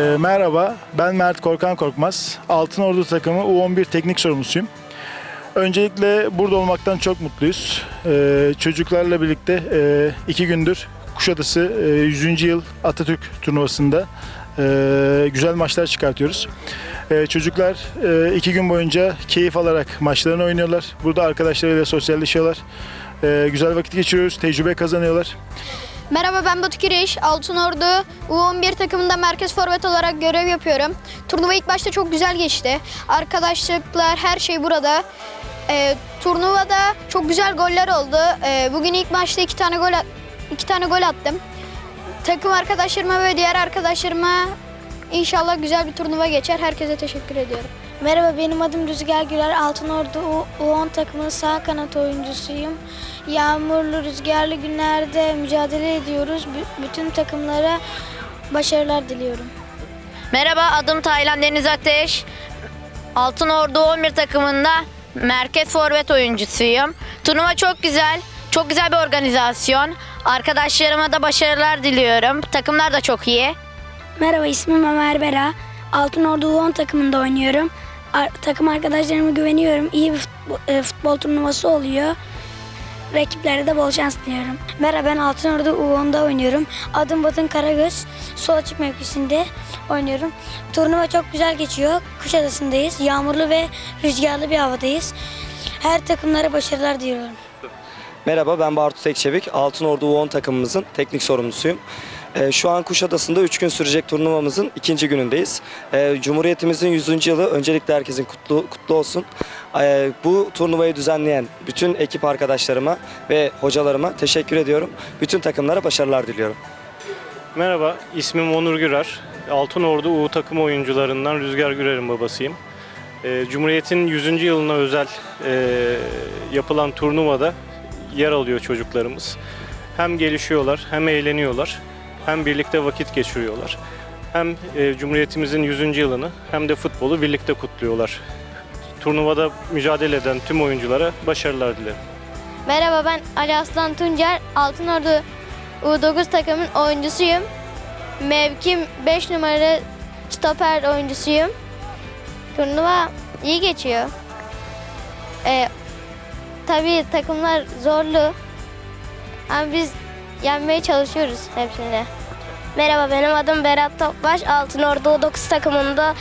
merhaba, ben Mert Korkan Korkmaz. Altın Ordu takımı U11 teknik sorumlusuyum. Öncelikle burada olmaktan çok mutluyuz. Ee, çocuklarla birlikte e, iki gündür Kuşadası e, 100. yıl Atatürk turnuvasında e, güzel maçlar çıkartıyoruz. E, çocuklar e, iki gün boyunca keyif alarak maçlarını oynuyorlar. Burada arkadaşlarıyla sosyalleşiyorlar. E, güzel vakit geçiriyoruz, tecrübe kazanıyorlar. Merhaba ben Batu Kiriş. Altınordu U11 takımında merkez forvet olarak görev yapıyorum. Turnuva ilk başta çok güzel geçti. Arkadaşlıklar her şey burada. Ee, turnuvada çok güzel goller oldu. Ee, bugün ilk maçta iki tane gol iki tane gol attım. Takım arkadaşlarıma ve diğer arkadaşlarıma inşallah güzel bir turnuva geçer. Herkese teşekkür ediyorum. Merhaba benim adım Rüzgar Güler. Altınordu U- U10 takımının sağ kanat oyuncusuyum. Yağmurlu, rüzgarlı günlerde mücadele ediyoruz. Bü- bütün takımlara başarılar diliyorum. Merhaba adım Taylan Deniz Ateş. Altın Ordu 11 takımında merkez forvet oyuncusuyum. Turnuva çok güzel. Çok güzel bir organizasyon. Arkadaşlarıma da başarılar diliyorum. Takımlar da çok iyi. Merhaba ismim Ömer Bera. Altınordu U10 takımında oynuyorum. Ar- takım arkadaşlarıma güveniyorum. İyi bir futbol, e, futbol turnuvası oluyor. Rakiplere de bol şans diliyorum. Merhaba ben Altınordu U10'da oynuyorum. Adım Batın Karagöz. Sol açık mevkisinde oynuyorum. Turnuva çok güzel geçiyor. Kuşadası'ndayız. Yağmurlu ve rüzgarlı bir havadayız. Her takımlara başarılar diliyorum. Merhaba ben Bartu Tekçevik. Altınordu U10 takımımızın teknik sorumlusuyum. Ee, şu an Kuşadası'nda 3 gün sürecek turnuvamızın ikinci günündeyiz. Ee, Cumhuriyetimizin 100. yılı öncelikle herkesin kutlu, kutlu olsun. Ee, bu turnuvayı düzenleyen bütün ekip arkadaşlarıma ve hocalarıma teşekkür ediyorum. Bütün takımlara başarılar diliyorum. Merhaba, ismim Onur Gürer. Altınordu U takım oyuncularından Rüzgar Gürer'in babasıyım. Cumhuriyet'in 100. yılına özel e, yapılan turnuvada yer alıyor çocuklarımız. Hem gelişiyorlar, hem eğleniyorlar, hem birlikte vakit geçiriyorlar. Hem e, Cumhuriyetimizin 100. yılını hem de futbolu birlikte kutluyorlar. Turnuvada mücadele eden tüm oyunculara başarılar dilerim. Merhaba ben Ali Aslan Tuncer. Altınordu U9 takımın oyuncusuyum. Mevkim 5 numaralı stoper oyuncusuyum. Turnuva iyi geçiyor. Ee, tabii takımlar zorlu. Ama biz yenmeye çalışıyoruz hepsini. Merhaba benim adım Berat Topbaş. Altınordu U9 takımında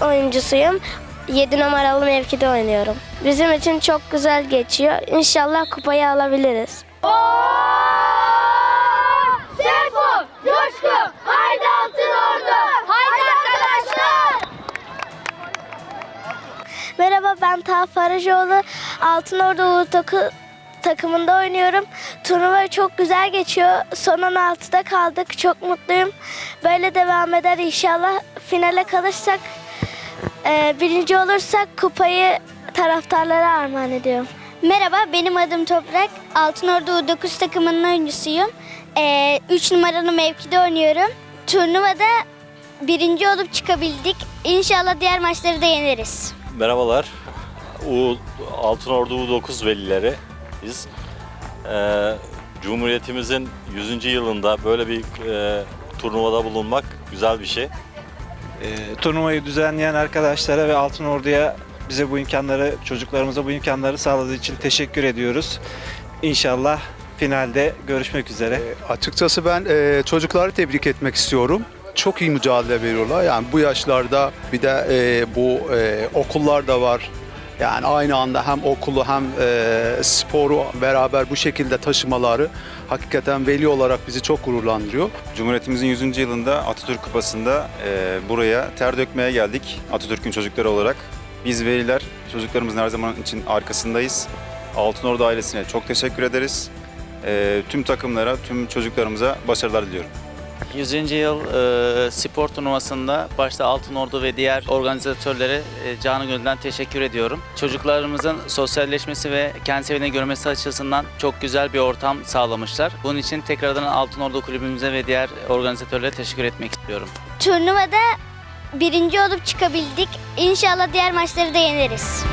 oyuncusuyum. 7 numaralı mevkide oynuyorum. Bizim için çok güzel geçiyor. İnşallah kupayı alabiliriz. Merhaba ben Taha Farajoğlu. Altınordu U9 takımında oynuyorum. Turnuva çok güzel geçiyor. Son 16'da kaldık. Çok mutluyum. Böyle devam eder inşallah. Finale kalırsak, e, birinci olursak kupayı taraftarlara armağan ediyorum. Merhaba benim adım Toprak. Altınordu U9 takımının oyuncusuyum. 3 numaralı mevkide oynuyorum. Turnuvada birinci olup çıkabildik. İnşallah diğer maçları da yeneriz. Merhabalar. U Altınordu U9 velileri biz. Ee, Cumhuriyetimizin 100. yılında böyle bir e, turnuvada bulunmak güzel bir şey. Ee, turnuvayı düzenleyen arkadaşlara ve Altın Ordu'ya bize bu imkanları, çocuklarımıza bu imkanları sağladığı için teşekkür ediyoruz. İnşallah finalde görüşmek üzere. E, Açıkçası ben e, çocukları tebrik etmek istiyorum. Çok iyi mücadele veriyorlar. Yani bu yaşlarda bir de e, bu e, okullar da var. Yani aynı anda hem okulu hem e, sporu beraber bu şekilde taşımaları hakikaten veli olarak bizi çok gururlandırıyor. Cumhuriyetimizin 100. yılında Atatürk Kupası'nda e, buraya ter dökmeye geldik Atatürk'ün çocukları olarak. Biz veliler çocuklarımızın her zaman için arkasındayız. Altınordu ailesine çok teşekkür ederiz. E, tüm takımlara, tüm çocuklarımıza başarılar diliyorum. 100. yıl e, spor turnuvasında başta Altınordu ve diğer organizatörlere e, canı gönülden teşekkür ediyorum. Çocuklarımızın sosyalleşmesi ve kendi seviyene görmesi açısından çok güzel bir ortam sağlamışlar. Bunun için tekrardan Altınordu kulübümüze ve diğer organizatörlere teşekkür etmek istiyorum. Turnuvada birinci olup çıkabildik. İnşallah diğer maçları da yeneriz.